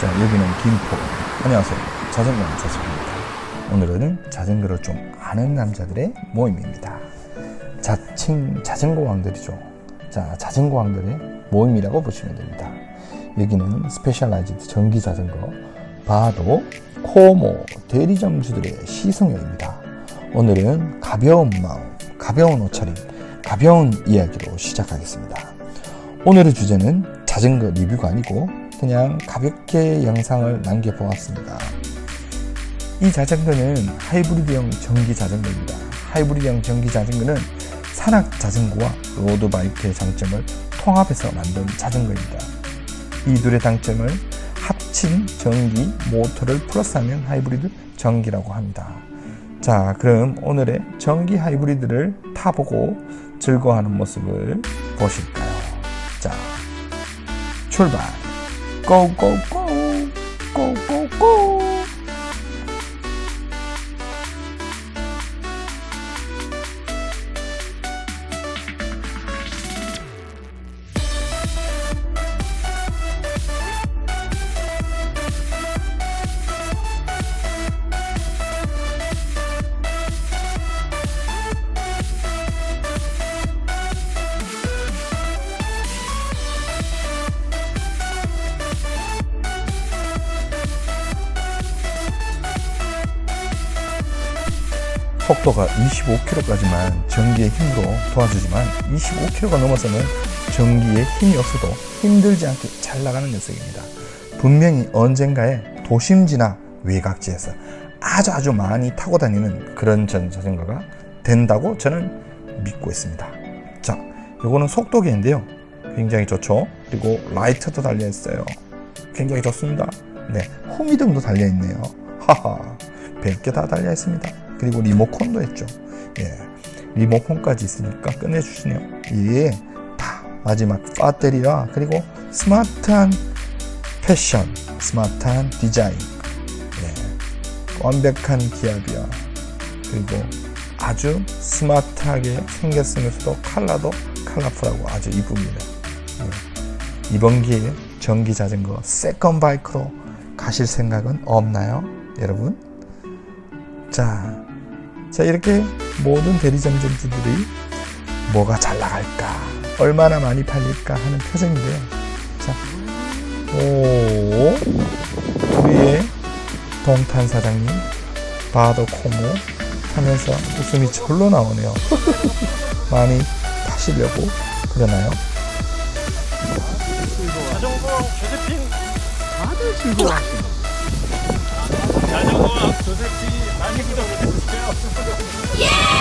자, 여기는 김포. 안녕하세요. 자전거 자전거입니다. 오늘은 자전거를 좀 아는 남자들의 모임입니다. 자칭 자전거 왕들이죠. 자, 자전거 왕들의 모임이라고 보시면 됩니다. 여기는 스페셜라이즈드 전기 자전거, 바도, 코모, 대리점주들의 시승회입니다. 오늘은 가벼운 마음, 가벼운 옷차림, 가벼운 이야기로 시작하겠습니다. 오늘의 주제는 자전거 리뷰가 아니고 그냥 가볍게 영상을 남겨보았습니다. 이 자전거는 하이브리드형 전기 자전거입니다. 하이브리드형 전기 자전거는 산악 자전거와 로드바이크의 장점을 통합해서 만든 자전거입니다. 이 둘의 장점을 합친 전기 모터를 플러스하면 하이브리드 전기라고 합니다. 자, 그럼 오늘의 전기 하이브리드를 타보고 즐거워하는 모습을 보실까요? 자, 출발! 고고고! 속도가 25km까지만 전기의 힘으로 도와주지만 25km가 넘어서는 전기의 힘이 없어도 힘들지 않게 잘 나가는 녀석입니다. 분명히 언젠가에 도심지나 외곽지에서 아주 아주 많이 타고 다니는 그런 전 자전거가 된다고 저는 믿고 있습니다. 자, 요거는 속도계인데요. 굉장히 좋죠. 그리고 라이트도 달려 있어요. 굉장히 좋습니다. 네, 후미등도 달려 있네요. 하하, 100개 다 달려 있습니다. 그리고 리모컨도 했죠. 예, 리모컨까지 있으니까 끝내주시네요. 예, 다 마지막 배터리와 그리고 스마트한 패션, 스마트한 디자인, 예, 완벽한 기압이야. 그리고 아주 스마트하게 생겼으면서도 컬러도 컬러풀하고 아주 이쁩니다. 예. 이번 기회에 전기 자전거 세컨 바이크로 가실 생각은 없나요? 여러분? 자, 자 이렇게 모든 대리점주들이 뭐가 잘 나갈까, 얼마나 많이 팔릴까 하는 표정인데요. 자, 오, 우리의 동탄 사장님 바도 코모 하면서 웃음이 절로 나오네요. 많이 파시려고 그러나요? 자전거 조세핀 다들 즐거워하시네. 자전거 조세핀. 예!